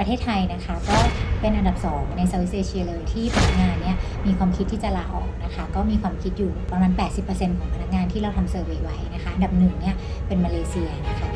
ประเทศไทยนะคะ ก็เป็นอันดับ 2 ในเซาท์อีสเอเชียเลยที่พนักงานเนี่ยมีความคิดที่จะลาออกนะคะ ก็มีความคิดอยู่ประมาณ 80%ของพนักงานที่เราทำเซอร์เวยไว้นะคะ อันดับหนึ่งเนี่ยเป็นมาเลเซียนะคะ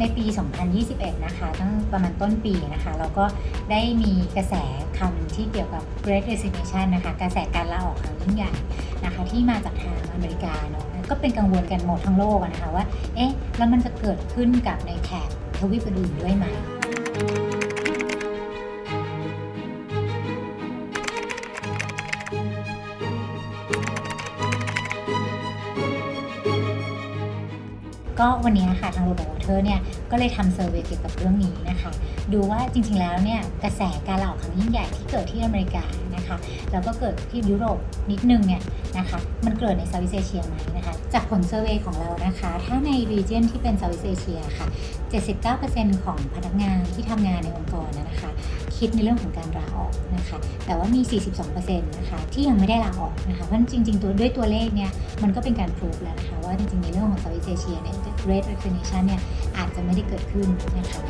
ในปี 2021 นะคะ ตั้งประมาณต้นปีนะคะ เราก็ได้มีกระแสคำที่เกี่ยวกับ Great Resignation นะคะ กระแสการลาออกครั้งยิ่งใหญ่นะคะ ที่มาจากทางอเมริกาเนาะก็เป็นกังวลกันหมดทั้งโลกนะคะว่า เอ๊ะ แล้วมันจะเกิดขึ้นกับในแถบทวีปอื่นด้วยไหม ก็วันนี้ค่ะทางโรบอทเทอร์เนี่ยก็เลยทำเซอร์เวยเกี่ยวกับเรื่องนี้นะคะ ดูว่าจริงๆแล้วเนี่ยกระแสการลาอกครั้งยิ่งใหญ่ที่เกิดที่อเมริกานะคะ แล้วก็เกิดที่ยุโรปนิดนึงเนี่ยนะคะมันเกิดในเซาท์อีสเอเชียไหมนะคะ จากผลเซอร์เวยของเรานะคะ ถ้าในรีเจนที่เป็นเซาท์อีสเอเชียค่ะ 79%ของพนักงานที่ทำงานในองค์กรนะคะ คิดในเรื่องของการลาออกนะ คะ แต่ว่ามี 42%นะคะที่ยังไม่ได้ลาออกนะคะเพราะจริง ๆ ตัวด้วยตัวเลขเนี่ยมันก็เป็นการพูฟแล้วนะคะ ว่าจริงๆในเรื่องของ Southeast Asia เนี่ย Great Resignation เนี่ยอาจจะไม่ได้เกิดขึ้นนะคะ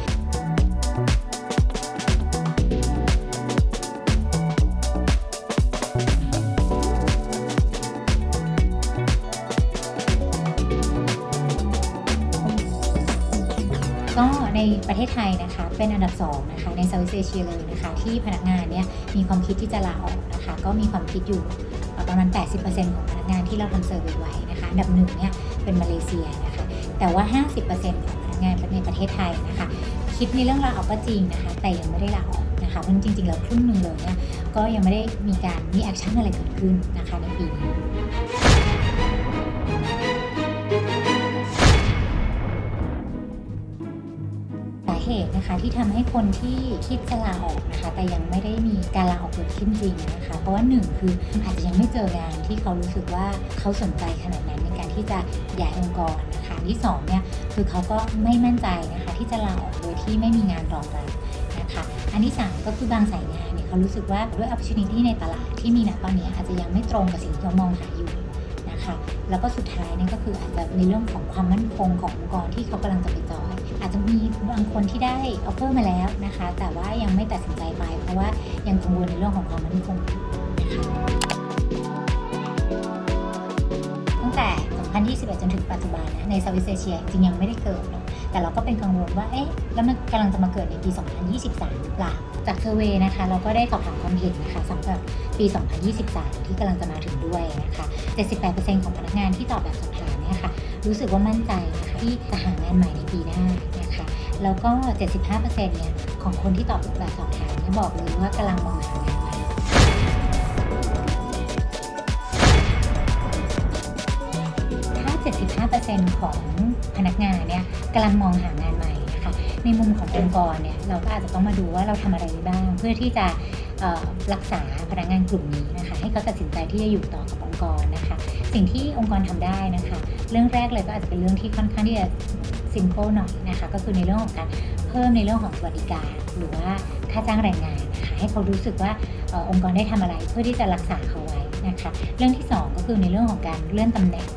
ก็ในประเทศไทยนะคะเป็นอันดับ2นะคะในเซาท์อีสเอเชียเลยนะคะที่พนักงานเนี่ยมีความคิดที่จะลาออกนะคะก็มีความคิดอยู่ประมาณ 80%ของพนักงานที่เราทำเซอร์เวยไว้นะคะอันดับหนึ่งเนี่ยเป็นมาเลเซียนะคะแต่ว่า 50%ของพนักงานในประเทศไทยนะคะคิดในเรื่องลาออกก็จริงนะคะแต่ยังไม่ได้ลาออกนะคะเพราะจริงๆแล้วครึ่งหนึ่งเลยเนี่ยก็ยังไม่ได้มีการมีแอคชั่นอะไรเกิดขึ้นนะคะในปีนี้ เหตุนะคะที่ทำให้คนที่คิดจะลาออกนะคะ แต่ยังไม่ได้มีการลาออกเกิดขึ้นจริงนะคะ เพราะว่าหนึ่งคืออาจจะยังไม่เจองานที่เขารู้สึกว่าเขาสนใจขนาดนั้นในการที่จะย้ายองค์กรนะคะที่สองเนี่ยคือเขาก็ไม่มั่นใจนะคะที่จะลาออกโดยที่ไม่มีงานรองรับนะคะอันที่สามก็คือบางสายงานเนี่ยเขารู้สึกว่าด้วย opportunity ในตลาดที่มีณตอนนี้อาจจะยังไม่ตรงกับสิ่งที่เขามองหาอยู่ คะแล้วก็สุดท้ายนี่ก็คืออาจจะในเรื่องของความมั่นคงขององค์กรที่เขากำลังจะไปจอย อาจจะมีบางคนที่ได้ออฟเฟอร์มาแล้วนะคะ แต่ว่ายังไม่ตัดสินใจไป เพราะว่ายังกังวลในเรื่องของความมั่นคงนะคะตั้งแต่ 2021 จนถึงปัจจุบันนะในเซาท์อีสเอเชียจริงยังไม่ได้เกิดเนอะแต่เราก็เป็นกังวลว่าเอ๊ะแล้วมันกำลังจะมาเกิดในปี 2023หรือเปล่า จากเซอร์เวยนะคะเราก็ได้สอบถามความเห็นนะคะสำหรับปี 2023 ที่กำลังจะมาถึงด้วยนะคะ 78%ของพนักงานที่ตอบแบบสอบถามเนี่ยค่ะรู้สึกว่ามั่นใจนะคะที่จะหางานใหม่ในปีหน้านะคะแล้วก็ 75%เนี่ยของคนที่ตอบแบบสอบถามเนี่ยบอกเลยว่ากำลังมองหางานใหม่ถ้า 75%ของพนักงานเนี่ยกำลังมองหางานใหม่ ในมุมขององค์กรเนี่ยเราก็อาจจะต้องมาดูว่าเราทำอะไรบ้าง เพื่อที่จะรักษาพนักงานกลุ่มนี้นะคะ ให้เขาตัดสินใจที่จะอยู่ต่อกับองค์กรนะคะ สิ่งที่องค์กรทำได้นะคะ เรื่องแรกเลยก็อาจจะเป็นเรื่องที่ค่อนข้างที่จะ simple หน่อยนะคะ ก็คือในเรื่องของการเพิ่มในเรื่องของสวัสดิการ หรือว่าค่าจ้างแรงงานนะคะให้เขารู้สึกว่าออองค์กรได้ทำอะไรเพื่อที่จะรักษาเขาไว้นะคะ เรื่องที่สองก็คือในเรื่องของการเลื่อนตำแหน่ง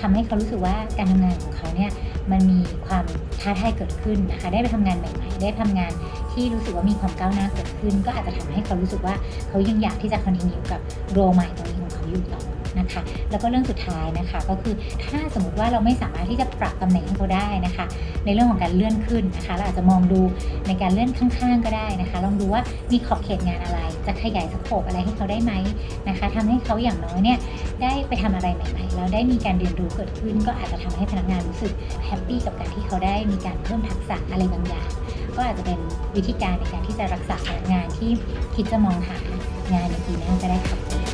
ทำให้เขารู้สึกว่าการทำงานของเขาเนี่ย มันมีความท้าทายเกิดขึ้นนะคะ ได้ไปทำงานใหม่ ๆ ได้ทำงานที่รู้สึกว่ามีความก้าวหน้าเกิดขึ้น ก็อาจจะทำให้เขารู้สึกว่าเขายังอยากที่จะคอนติเนียกับโรใหม่ตรงนี้ของเขาอยู่ต่อ นะคะ แล้วก็เรื่องสุดท้ายนะคะก็คือถ้าสมมติว่าเราไม่สามารถที่จะปรับตำแหน่งให้เขาได้นะคะ ในเรื่องของการเลื่อนขึ้นนะคะเราอาจจะมองดูในการเลื่อนข้างๆ ก็ได้นะคะ ลองดูว่ามีขอบเขตงานอะไร จะขยายสโคปอะไรให้เขาได้ไหมนะคะทำให้เขาอย่างน้อยเนี่ยได้ไปทำอะไรใหม่ๆแล้วได้มีการเรียนรู้เกิดขึ้น ก็อาจจะทำให้พนักงานรู้สึกแฮปปี้กับการที่เขาได้มีการเพิ่มทักษะอะไรบางอย่างก็อาจจะเป็นวิธีการในการที่จะรักษาพนักงานที่คิดจะมองหางานในปีหน้าก็ได้ค่ะ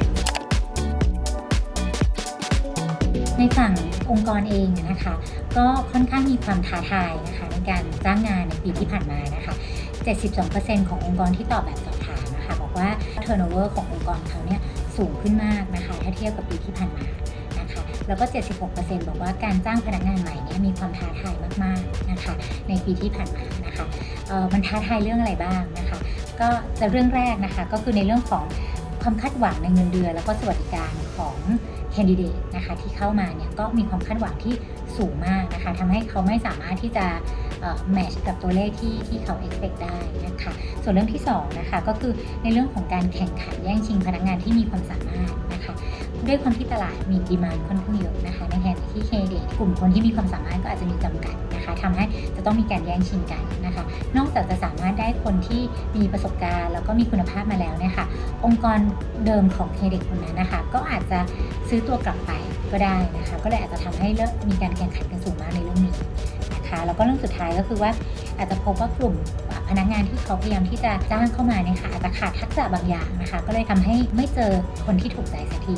ฝั่งองค์กรเองนะคะ ก็ค่อนข้างมีความท้าทายนะคะในการจ้างงานในปีที่ผ่านมานะคะ 72%ขององค์กรที่ตอบแบบสอบถามนะคะบอกว่า turnover ขององค์กรเขาเนี่ยสูงขึ้นมากนะคะถ้าเทียบกับปีที่ผ่านมานะคะแล้วก็ 76%บอกว่าการจ้างพนักงานใหม่เนี่ยมีความท้าทายมากๆนะคะในปีที่ผ่านมานะคะเอ่อมันท้าทายเรื่องอะไรบ้างนะคะ ก็จะเรื่องแรกนะคะก็คือในเรื่องของความคาดหวังในเงินเดือน แล้วก็สวัสดิการของ คนดิเดตนะคะที่เข้ามาเนี่ยก็มีความคาดหวังที่สูงมากนะคะทำให้เขาไม่สามารถที่จะแมชกับตัวเลขที่ที่เขา expect ได้นะคะส่วนเรื่องที่2นะคะก็คือในเรื่องของการแข่งขันแย่งชิงพนักงานที่มีความสามารถนะคะ ด้วยความที่ตลาดมีดีมานค่อนข้างเยอะนะคะ ในขณะที่เคเดกลุ่มคนที่มีความสามารถก็อาจจะมีจำกัดนะคะทำให้จะต้องมีการแย่งชิงกันนะคะ นอกจากจะสามารถได้คนที่มีประสบการณ์ แล้วก็มีคุณภาพมาแล้วเนี่ยค่ะองค์กรเดิมของเคเดกคนนั้นนะคะ ก็อาจจะซื้อตัวกลับไปก็ได้นะคะ ก็เลยอาจจะทำให้เริ่มมีการแข่งขันกันสูงมากในเรื่องนี้นะคะ แล้วก็เรื่องสุดท้ายก็คือว่าอาจจะพบว่ากลุ่ม พนักงานที่เขาพยายามที่จะจ้างเข้ามาเนี่ยค่ะอาจจะขาดทักษะบางอย่างนะคะ ก็เลยทำให้ไม่เจอคนที่ถูกใจสักที